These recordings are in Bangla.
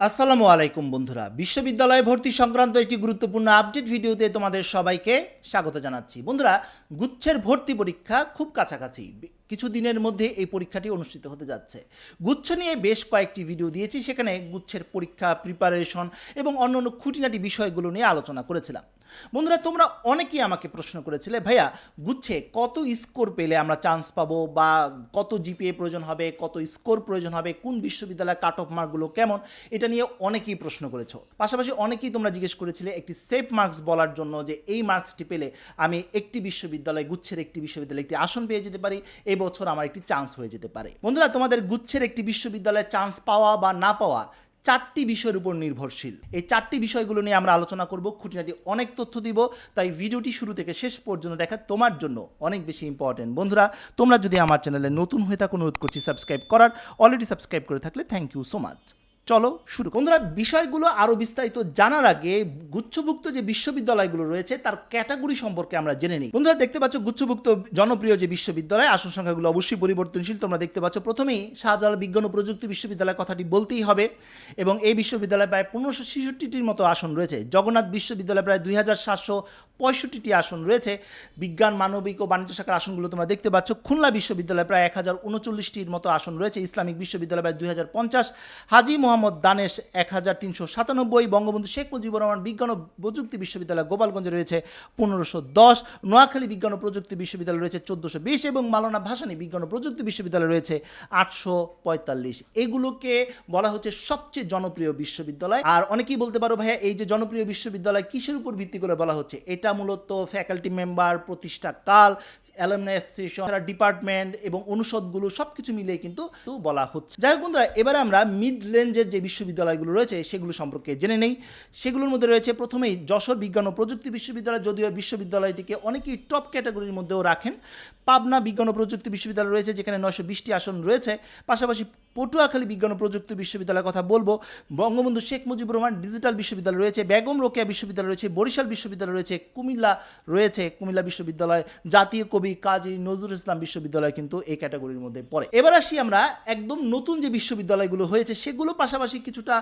আসসালামু আলাইকুম বন্ধুরা। বিশ্ববিদ্যালয়ে ভর্তি সংক্রান্ত একটি গুরুত্বপূর্ণ আপডেট ভিডিওতে তোমাদের সবাইকে স্বাগত জানাচ্ছি। বন্ধুরা, গুচ্ছের ভর্তি পরীক্ষা খুব কাছাকাছি। কিছু দিনের মধ্যে এই পরীক্ষাটি অনুষ্ঠিত হতে যাচ্ছে। গুচ্ছ নিয়ে বেশ কয়েকটি ভিডিও দিয়েছি, সেখানে গুচ্ছের পরীক্ষা প্রিপারেশন এবং অন্যান্য খুঁটিনাটি বিষয়গুলো নিয়ে আলোচনা করেছিলাম। বন্ধুরা, তোমরা অনেকেই আমাকে প্রশ্ন করেছিলে, ভাইয়া, গুচ্ছে, কত স্কোর পেলে আমরা চান্স পাবো বা কত জিপিএ প্রয়োজন হবে, কত স্কোর প্রয়োজন হবে, কোন বিশ্ববিদ্যালয়ের কাট অফ মার্কগুলো কেমন? এটা নিয়ে অনেকেই প্রশ্ন করেছ। পাশাপাশি অনেকেই তোমরা জিজ্ঞেস করেছিলে একটি সেফ মার্কস বলার জন্য যে এই মার্কসটি পেলে আমি একটি বিশ্ববিদ্যালয়, গুচ্ছের একটি বিশ্ববিদ্যালয়ে, একটি আসন পেয়ে যেতে পারি এই বছর আমার একটি চান্স হয়ে যেতে পারে। বন্ধুরা, তোমাদের গুচ্ছের একটি বিশ্ববিদ্যালয়ে চান্স পাওয়া বা না পাওয়া চারটি বিষয়ের উপর নির্ভরশীল। এই চারটি বিষয়গুলো নিয়ে আমরা আলোচনা করব, খুঁটিনাটি অনেক তথ্য দিব, তাই ভিডিওটি শুরু থেকে শেষ পর্যন্ত দেখা তোমার জন্য অনেক বেশি ইম্পর্টেন্ট বন্ধুরা, তোমরা যদি আমার চ্যানেলে নতুন হয়ে থাকো, অনুরোধ করছি সাবস্ক্রাইব করার অলরেডি সাবস্ক্রাইব করে থাকলে থ্যাংক ইউ সো মাচ চলো শুরু। বন্ধুরা, বিষয়গুলো আরও বিস্তারিত জানার আগে গুচ্ছভুক্ত যে বিশ্ববিদ্যালয়গুলো রয়েছে, তার ক্যাটাগরি সম্পর্কে আমরা জেনে নিই। বন্ধুরা, দেখতে পাচ্ছ গুচ্ছভুক্ত জনপ্রিয় যে বিশ্ববিদ্যালয় আসন সংখ্যাগুলো অবশ্যই পরিবর্তনশীল। তোমরা দেখতে পাচ্ছ প্রথমেই শাহজালাল বিজ্ঞান ও প্রযুক্তি বিশ্ববিদ্যালয় কথাটি বলতেই হবে এবং এই বিশ্ববিদ্যালয়ে প্রায় পনেরোশো ছেষট্টিটির মতো আসন রয়েছে। জগন্নাথ বিশ্ববিদ্যালয়ে প্রায় দুই হাজার সাতশো পঁয়ষট্টিটি আসন রয়েছে। বিজ্ঞান, মানবিক ও বাণিজ্য শাখার আসনগুলো তোমরা দেখতে পাচ্ছ। খুলনা বিশ্ববিদ্যালয়ে প্রায় এক হাজার উনচল্লিশটির মতো আসন রয়েছে। ইসলামিক বিশ্ববিদ্যালয় প্রায় দুই হাজার পঞ্চাশ। হাজি মোহাম্মদ দানেশ এক হাজার তিনশো সাতানব্বই। বঙ্গবন্ধু শেখ মুজিবুর রহমান বিজ্ঞান ও প্রযুক্তি বিশ্ববিদ্যালয় গোপালগঞ্জে রয়েছে পনেরোশো দশ। নোয়াখালী বিজ্ঞান ও প্রযুক্তি বিশ্ববিদ্যালয় রয়েছে চোদ্দোশো বিশ। এবং মালানা ভাসানী বিজ্ঞান ও প্রযুক্তি বিশ্ববিদ্যালয় রয়েছে আটশো পঁয়তাল্লিশ। এগুলোকে বলা হচ্ছে সবচেয়ে জনপ্রিয় বিশ্ববিদ্যালয়। আর অনেকেই বলতে পারো ভাইয়া, এই যে জনপ্রিয় বিশ্ববিদ্যালয় কিসের উপর ভিত্তি করে বলা হচ্ছে? এটা মূলত ফ্যাকাল্টি মেম্বার প্রতিষ্ঠা কাল অ্যালামনাইজেশন ডিপার্টমেন্ট এবং অনুষদগুলো সব কিছু মিলিয়ে কিন্তু বলা হচ্ছে। যাই হোক বন্ধুরা, এবারে আমরা মিড রেঞ্জের যে বিশ্ববিদ্যালয়গুলো রয়েছে, সেগুলো সম্পর্কে জেনে নেই। সেগুলোর মধ্যে রয়েছে প্রথমেই যশোর বিজ্ঞান ও প্রযুক্তি বিশ্ববিদ্যালয়, যদিও বিশ্ববিদ্যালয়টিকে অনেকেই টপ ক্যাটাগরির মধ্যেও রাখেন। পাবনা বিজ্ঞান ও প্রযুক্তি বিশ্ববিদ্যালয় রয়েছে, যেখানে নয়শো বিশটি আসন রয়েছে। পাশাপাশি পটুয়াখালী বিজ্ঞান ও প্রযুক্তি বিশ্ববিদ্যালয়ের কথা বলব। বঙ্গবন্ধু শেখ মুজিবুর রহমান ডিজিটাল বিশ্ববিদ্যালয় রয়েছে, বেগম রোকেয়া বিশ্ববিদ্যালয় রয়েছে, বরিশাল বিশ্ববিদ্যালয় রয়েছে, কুমিল্লা রয়েছে, কুমিল্লা বিশ্ববিদ্যালয়, জাতীয় কবি কাজী নজরুল ইসলাম বিশ্ববিদ্যালয় কিন্তু এই ক্যাটাগরির মধ্যে পড়ে। এবার আসি আমরা একদম নতুন যে বিশ্ববিদ্যালয়গুলো হয়েছে, সেগুলো পাশাপাশি কিছুটা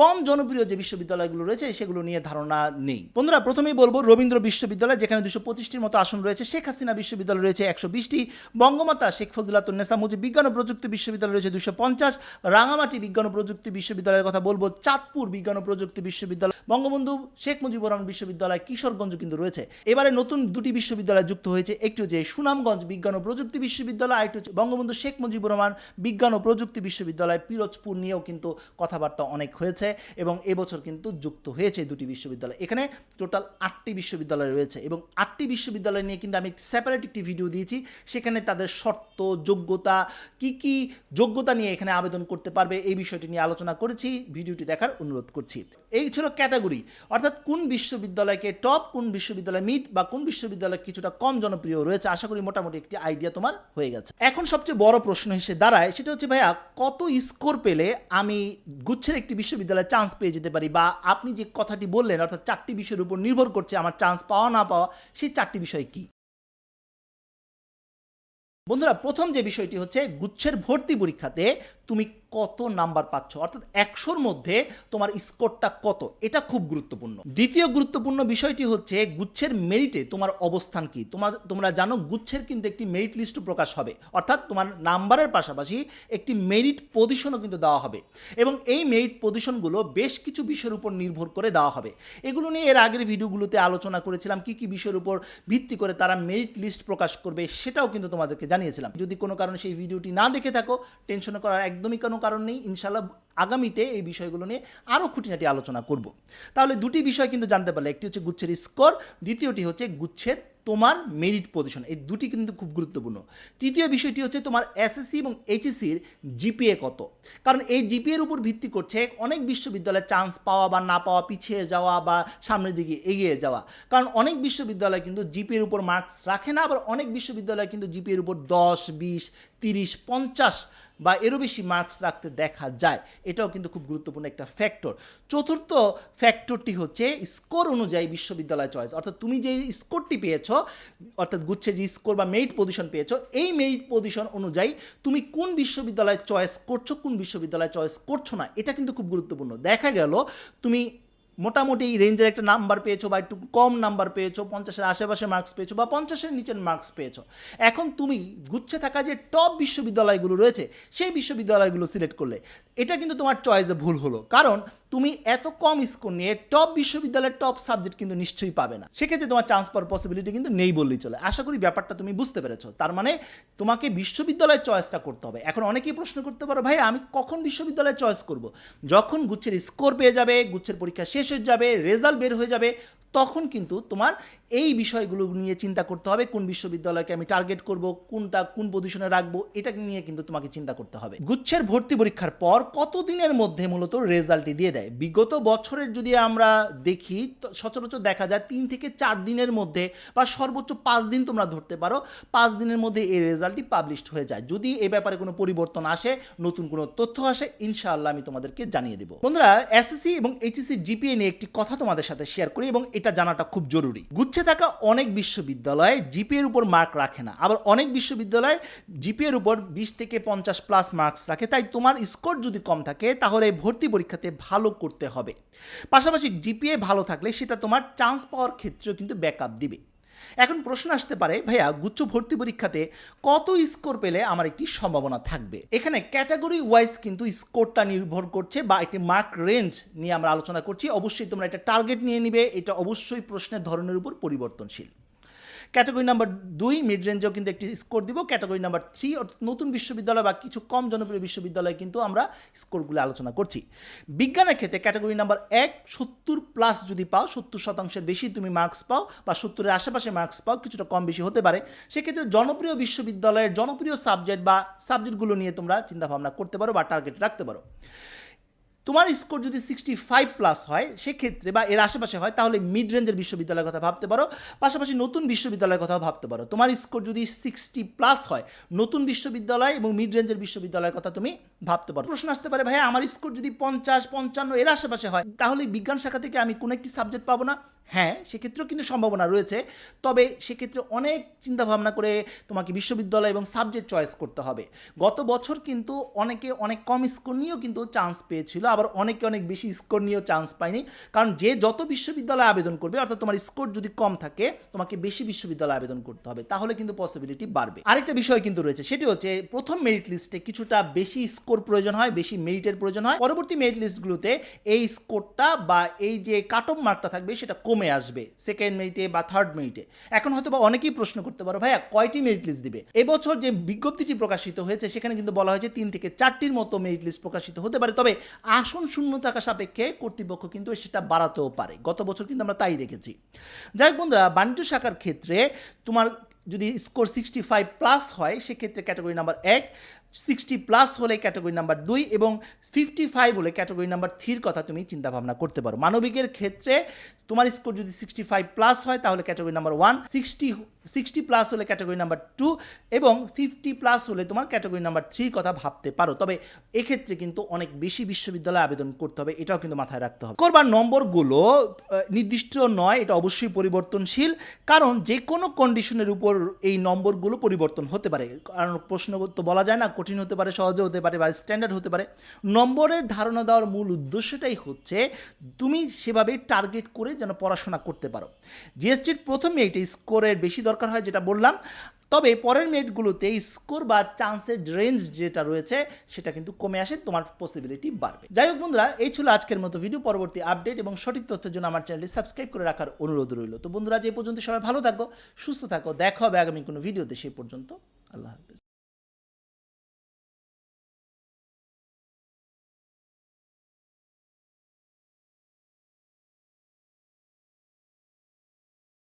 কম জনপ্রিয় যে বিশ্ববিদ্যালয়গুলো রয়েছে, সেগুলো নিয়ে ধারণা নেই। বন্ধুরা, প্রথমেই বলব রবীন্দ্র বিশ্ববিদ্যালয়, যেখানে দুশো পঁচিশটির মতো আসন রয়েছে। শেখ হাসিনা বিশ্ববিদ্যালয় রয়েছে একশো বিশটি। বঙ্গমাতা শেখ ফজলাতুন্নেসা মুজিব বিজ্ঞান ও প্রযুক্তি বিশ্ববিদ্যালয় রয়েছে দুশো পঞ্চাশ। রাঙামাটি বিজ্ঞান ও প্রযুক্তি বিশ্ববিদ্যালয়ের কথা বলব চাঁদপুর বিজ্ঞান ও প্রযুক্তি বিশ্ববিদ্যালয়। বঙ্গবন্ধু শেখ মুজিবুর রহমান বিশ্ববিদ্যালয় কিশোরগঞ্জ কিন্তু রয়েছে। এবারে নতুন দুটি বিশ্ববিদ্যালয় যুক্ত হয়েছে, একটি হচ্ছে সুনামগঞ্জ বিজ্ঞান ও প্রযুক্তি বিশ্ববিদ্যালয়, আরেকটি হচ্ছে বঙ্গবন্ধু শেখ মুজিবুর রহমান বিজ্ঞান ও প্রযুক্তি বিশ্ববিদ্যালয়, পিরোজপুর নিয়েও কিন্তু কথাবার্তা অনেক হয়েছে। এবং এবছর কিন্তু যুক্ত হয়েছে দুটি বিশ্ববিদ্যালয়। এখানে টোটাল আটটি বিশ্ববিদ্যালয় রয়েছে এবং আটটি বিশ্ববিদ্যালয় নিয়ে কিন্তু আমি সেপারেট একটি ভিডিও দিয়েছি। সেখানে তাদের শর্ত, যোগ্যতা, কি কি যোগ্যতা নিয়ে এখানে আবেদন করতে পারবে এই বিষয়টি নিয়ে আলোচনা করেছি। ভিডিওটি দেখার অনুরোধ করছি। এই ছিল ক্যাটাগরি অর্থাৎ কোন বিশ্ববিদ্যালয়কে টপ কোন বিশ্ববিদ্যালয় মিড বা কোন বিশ্ববিদ্যালয় কিছুটা কম জনপ্রিয় রয়েছে। আশা করি মোটামুটি একটি আইডিয়া তোমার হয়ে গেছে। এখন সবচেয়ে বড় প্রশ্ন হিসেবে দাঁড়ায়, সেটা হচ্ছে ভাইয়া, কত স্কোর পেলে আমি গুচ্ছের একটি বিশ্ববিদ্যালয়ে চান্স পেয়ে যেতে পারি বা আপনি যে কথাটি বললেন, অর্থাৎ চারটি বিষয়ের উপর নির্ভর করছে আমার চান্স পাওয়া না পাওয়া, সেই চারটি বিষয় কি? বন্ধুরা, প্রথম যে বিষয়টি হচ্ছে, গুচ্ছের ভর্তি পরীক্ষাতে তুমি কত নাম্বার পাচ্ছ? অর্থাৎ একশোর মধ্যে তোমার স্কোরটা কত? এটা খুব গুরুত্বপূর্ণ। দ্বিতীয় গুরুত্বপূর্ণ বিষয়টি হচ্ছে গুচ্ছের মেরিটে তোমার অবস্থান কি? তোমার, তোমরা জানো গুচ্ছের কিন্তু একটি মেরিট লিস্ট প্রকাশ হবে। অর্থাৎ তোমার নাম্বারের পাশাপাশি একটি মেরিট পজিশনও কিন্তু দেওয়া হবে। এবং এই মেরিট পজিশনগুলো বেশ কিছু বিষয়ের উপর নির্ভর করে দেওয়া হবে। এগুলো নিয়ে এর আগের ভিডিওগুলোতে আলোচনা করেছিলাম, কি কি বিষয়ের উপর ভিত্তি করে তারা মেরিট লিস্ট প্রকাশ করবে সেটাও কিন্তু তোমাদেরকে জানিয়েছিলাম। যদি কোনো কারণে সেই ভিডিওটি না দেখে থাকো টেনশনে করার একদমই কোনো কারণ নেই ইনশাল্লাহ আগামীতে এই বিষয়গুলো নিয়ে আরও খুঁটিনাটি আলোচনা করব। তাহলে দুটি বিষয় কিন্তু জানতে পারলে, একটি হচ্ছে গুচ্ছের স্কোর, দ্বিতীয়টি হচ্ছে গুচ্ছের তোমার মেরিট পজিশন এই দুটি কিন্তু খুব গুরুত্বপূর্ণ। তৃতীয় বিষয়টি হচ্ছে তোমার এসএসসি এবং এইচএসসির জিপিএ কত? কারণ এই জিপিএর উপর ভিত্তি করছে অনেক বিশ্ববিদ্যালয়ে চান্স পাওয়া বা না পাওয়া, পিছিয়ে যাওয়া বা সামনের দিকে এগিয়ে যাওয়া। কারণ অনেক বিশ্ববিদ্যালয় কিন্তু জিপিএর উপর মার্কস রাখে না, আবার অনেক বিশ্ববিদ্যালয় কিন্তু জিপিএর উপর দশ, বিশ, তিরিশ, পঞ্চাশ বা এরও বেশি মার্কস রাখতে দেখা যায়। এটাও কিন্তু খুব গুরুত্বপূর্ণ একটা ফ্যাক্টর চতুর্থ ফ্যাক্টরটি হচ্ছে স্কোর অনুযায়ী বিশ্ববিদ্যালয় চয়েস অর্থাৎ তুমি যে স্কোরটি পেয়েছ, অর্থাৎ গুচ্ছের যে স্কোর বা মেরিট পজিশন পেয়েছ, এই মেরিট পজিশন অনুযায়ী তুমি কোন বিশ্ববিদ্যালয় চয়েস করছ, কোন বিশ্ববিদ্যালয় চয়েস করছ না, এটা কিন্তু খুব গুরুত্বপূর্ণ। দেখা গেল, তুমি মোটামুটি রেঞ্জের একটা নাম্বার পেয়েছ বা একটু কম নাম্বার পেয়েছ, পঞ্চাশের আশেপাশে মার্কস পেয়েছ বা পঞ্চাশের নিচের মার্কস পেয়েছ। এখন তুমি গুচ্ছে থাকা যে টপ বিশ্ববিদ্যালয়গুলো রয়েছে, সেই বিশ্ববিদ্যালয়গুলো সিলেক্ট করলে, এটা কিন্তু তোমার চয়েসে ভুল হলো। কারণ তুমি এত কম স্কোর নিয়ে টপ বিশ্ববিদ্যালয়ের টপ সাবজেক্ট কিন্তু নিশ্চয়ই পাবে না। সেক্ষেত্রে তোমার চান্স পাওয়ার পসিবিলিটি কিন্তু নেই বললেই চলে। আশা করি ব্যাপারটা তুমি বুঝতে পেরেছ। তার মানে তোমাকে বিশ্ববিদ্যালয়ের চয়েসটা করতে হবে। এখন অনেকেই প্রশ্ন করতে পারো, ভাই, আমি কখন বিশ্ববিদ্যালয়ের চয়েস করব? যখন গুচ্ছের স্কোর পেয়ে যাবে, গুচ্ছের পরীক্ষা শেষ হয়ে যাবে রেজাল্ট বের হয়ে যাবে, তখন কিন্তু তোমার এই বিষয়গুলো নিয়ে চিন্তা করতে হবে, কোন বিশ্ববিদ্যালয়কে আমি টার্গেট করব, কোনটা, কোন পজিশনে রাখব এটা নিয়ে কিন্তু তোমাকে চিন্তা করতে হবে। গুচ্ছের ভর্তি পরীক্ষার পর কত দিনের মধ্যে মূলত রেজাল্টটি দিয়ে দেয়? বিগত বছরের যদি আমরা দেখি সচরাচর দেখা যায় তিন থেকে চার দিনের মধ্যে বা সর্বোচ্চ পাঁচ দিন তোমরা ধরতে পারো, পাঁচ দিনের মধ্যে এই রেজাল্টটি পাবলিশড হয়ে যায়। যদি এ ব্যাপারে কোনো পরিবর্তন আসে, নতুন কোনো তথ্য আসে, ইনশাআল্লাহ আমি তোমাদেরকে জানিয়ে দেবো। বন্ধুরা এসএসসি এবং এইচএসসি জিপিএ নিয়ে একটি কথা তোমাদের সাথে শেয়ার করি এবং এটা জানাটা খুব জরুরি। গুচ্ছে থাকা অনেক বিশ্ববিদ্যালয় জিপিএ এর উপর মার্ক রাখে না। আবার অনেক বিশ্ববিদ্যালয় জিপিএ এর উপর বিশ থেকে পঞ্চাশ প্লাস মার্কস রাখে। তাই তোমার স্কোর যদি কম থাকে, তাহলে ভর্তি পরীক্ষাতে ভালো করতে হবে। পাশাপাশি জিপিএ ভালো থাকলে সেটা তোমার চান্স পাওয়ার ক্ষেত্রেও কিন্তু ব্যাকআপ দিবে। এখন প্রশ্ন আসতে পারে, ভাইয়া, গুচ্ছ ভর্তি পরীক্ষাতে কত স্কোর পেলে আমার একটি সম্ভাবনা থাকবে? এখানে ক্যাটাগরি ওয়াইজ কিন্তু স্কোরটা নির্ভর করছে বা একটি মার্ক রেঞ্জ নিয়ে আমরা আলোচনা করছি। অবশ্যই তোমরা একটা টার্গেট নিয়ে নিবে। এটা অবশ্যই প্রশ্নের ধরনের উপর পরিবর্তনশীল। ক্যাটাগরি নাম্বার দুই মিড রেঞ্জেও কিন্তু একটি স্কোর দিব। ক্যাটাগরি নাম্বার থ্রি নতুন বিশ্ববিদ্যালয় বা কিছু কম জনপ্রিয় বিশ্ববিদ্যালয়ে কিন্তু আমরা স্কোরগুলো আলোচনা করছি। বিজ্ঞানের ক্ষেত্রে ক্যাটাগরি নাম্বার এক, সত্তর প্লাস যদি পাও, সত্তর শতাংশের বেশি তুমি মার্কস পাও বা সত্তরের আশেপাশে মার্কস পাও, কিছুটা কম বেশি হতে পারে। সেক্ষেত্রে জনপ্রিয় বিশ্ববিদ্যালয়ের জনপ্রিয় সাবজেক্ট বা সাবজেক্টগুলো নিয়ে তোমরা চিন্তাভাবনা করতে পারো বা টার্গেট রাখতে পারো। তোমার স্কোর যদি সিক্সটি ফাইভ প্লাস হয়, সেক্ষেত্রে বা এর আশেপাশে হয়, তাহলে মিড রেঞ্জের বিশ্ববিদ্যালয়ের কথা ভাবতে পারো, পাশাপাশি নতুন বিশ্ববিদ্যালয়ের কথাও ভাবতে পারো। তোমার স্কোর যদি সিক্সটি প্লাস হয়, নতুন বিশ্ববিদ্যালয় এবং মিড রেঞ্জের বিশ্ববিদ্যালয়ের কথা তুমি ভাবতে পারো। প্রশ্ন আসতে পারে ভাই আমার স্কোর যদি পঞ্চাশ, পঞ্চান্ন এর আশেপাশে হয়, তাহলে বিজ্ঞান শাখা থেকে আমি কোনো একটি সাবজেক্ট পাবো না? হ্যাঁ সেক্ষেত্রেও কিন্তু সম্ভাবনা রয়েছে। তবে সেক্ষেত্রে অনেক চিন্তা ভাবনা করে তোমাকে বিশ্ববিদ্যালয় এবং সাবজেক্ট চয়েস করতে হবে। গত বছর কিন্তু অনেকে অনেক কম স্কোর নিয়েও কিন্তু চান্স পেয়েছিল, আবার অনেকে অনেক বেশি স্কোর নিয়েও চান্স পায়নি। কারণ যে যত বিশ্ববিদ্যালয়ে আবেদন করবে, অর্থাৎ তোমার স্কোর যদি কম থাকে, তোমাকে বেশি বিশ্ববিদ্যালয়ে আবেদন করতে হবে, তাহলে কিন্তু পসিবিলিটি বাড়বে। আরেকটা বিষয় কিন্তু রয়েছে, সেটি হচ্ছে প্রথম মেরিট লিস্টে কিছুটা বেশি স্কোর প্রয়োজন হয়, বেশি মেরিটের প্রয়োজন হয়। পরবর্তী মেরিট লিস্টগুলোতে এই স্কোরটা বা এই যে কাট অফ মার্কটা থাকবে, সেটা কমে আসবে সেকেন্ড মেরিটে বা থার্ড মেরিটে এখন হয়তো বা অনেকেই প্রশ্ন করতে পারো, ভাইয়া, কয়টি মেরিট লিস্ট দিবে? এবছর যে বিজ্ঞপ্তিটি প্রকাশিত হয়েছে, সেখানে কিন্তু বলা হয়েছে তিন থেকে চারটির মতো মেরিট লিস্ট প্রকাশিত হতে পারে। তবে আসন শূন্য থাকা সাপেক্ষে কর্তৃপক্ষ কিন্তু সেটা বাড়াতেও পারে। গত বছর কিন্তু আমরা তাই দেখেছি। যাই হোক বন্ধুরা, বাণিজ্য শাখার ক্ষেত্রে তোমার যদি স্কোর সিক্সটি ফাইভ প্লাস হয়, সেক্ষেত্রে ক্যাটাগরি নাম্বার এক সিক্সটি প্লাস হলে ক্যাটাগরি নাম্বার দুই এবং ফিফটি ফাইভ হলে ক্যাটাগরি নাম্বার থ্রির কথা তুমি চিন্তা ভাবনা করতে পারো। মানবিকের ক্ষেত্রে তোমার স্কোর যদি সিক্সটি ফাইভ প্লাস হয়, তাহলে category number one sixty sixty plus হলে ক্যাটাগরি নাম্বার টু এবং ফিফটি প্লাস হলে তোমার ক্যাটাগরি নাম্বার থ্রির কথা ভাবতে পারো। তবে এক্ষেত্রে কিন্তু অনেক বেশি বিশ্ববিদ্যালয়ে আবেদন করতে হবে, এটাও কিন্তু মাথায় রাখতে হবে। করবার নম্বরগুলো নির্দিষ্ট নয়, এটা অবশ্যই পরিবর্তনশীল, কারণ যে কোনো কন্ডিশনের উপর এই নম্বরগুলো পরিবর্তন হতে পারে। কারণ প্রশ্ন তো বলা যায় না, কঠিন হতে পারে সহজে হতে পারে বা স্ট্যান্ডার্ড হতে পারে। নম্বরের ধারণা দেওয়ার মূল উদ্দেশ্যটাই হচ্ছে, তুমি সেভাবে টার্গেট করে যেন পড়াশোনা করতে পারো। জিএসটির প্রথমে এটা স্কোরের বেশি দরকার হয়, যেটা বললাম। তবে পরের মেটগুলোতে স্কোর বা চান্সের রেঞ্জ যেটা রয়েছে, সেটা কিন্তু কমে আসে, তোমার পসিবিলিটি বাড়বে। যাই হোক বন্ধুরা, এই ছিল আজকের মতো ভিডিও পরবর্তী আপডেট এবং সঠিক তথ্যের জন্য আমার চ্যানেলটি সাবস্ক্রাইব করে রাখার অনুরোধ রইল। তো বন্ধুরা যে পর্যন্ত সবাই ভালো থাকো, সুস্থ থাকো, দেখা হবে আগামী কোনো ভিডিওতে সেই পর্যন্ত আল্লাহ হাফিজ।